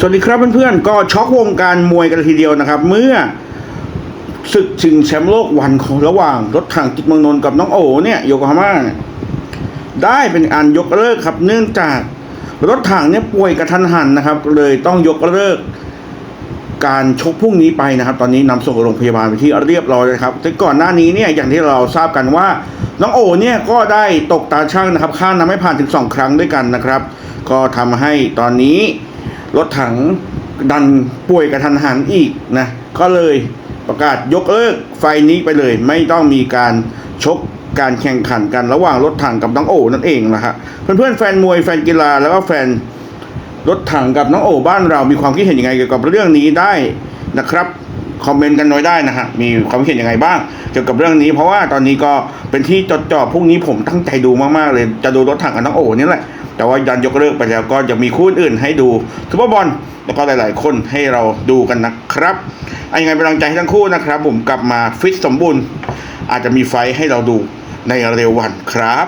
สวัสดีครับเพื่อนๆ ก็ช็อกวงการมวยกันทีเดียวนะครับ เมื่อศึกชิงแชมป์โลกวันของระหว่างรถถังจิตเมืองนนท์กับน้องโอเนี่ยโยโกฮาม่าได้เป็นอันยกเลิกครับ เนื่องจากรถถังเนี่ยป่วยกระทันหันนะครับ เลยต้องยกเลิก การชกพรุ่งนี้ไปนะครับ ตอนนี้นำส่งโรงพยาบาลไปที่เรียบร้อยเลยครับแต่ก่อนหน้านี้เนี่ยอย่างที่เราทราบกันว่า น้องโอเนี่ยก็ได้ตกตาช่างนะครับข้ามน้ำไม่ผ่านถึงสองครั้งด้วยกันนะครับ ก็ทำให้ตอนนี้ รถถังดันป่วยกระทันหันอีกนะก็เลยประกาศยกเลิกไฟนี้ไปเลย ไม่ต้องมีการชกการแข่งขันกันระหว่างรถถังกับน้องโอนั่นเองนะฮะเพื่อนๆแฟนมวยแฟนกีฬาแล้วก็แฟนรถถังกับน้องโอบ้านเรามีความคิดเห็นยังไงเกี่ยวกับเรื่องนี้ได้นะครับคอมเมนต์กันน้อยได้นะฮะมีความคิดเห็นยังไงบ้าง เกี่ยวกับเรื่องนี้ เพราะว่าตอนนี้ก็เป็นที่จดจ่อพรุ่งนี้ผมตั้งใจดูมากๆเลยจะดูรถถังกับน้องโอนี่แหละ แต่ว่ายันยกเลิกไปแล้วก็ยังมีคู่อื่นให้ดูซุปเปอร์บอลแล้วก็หลาย ๆ คนให้เราดูกันนะครับเอายังไงเป็นกำลังใจให้ทั้งคู่นะครับ ผมกลับมาฟิตสมบูรณ์ อาจจะมีไฟให้เราดูในเร็ววันครับ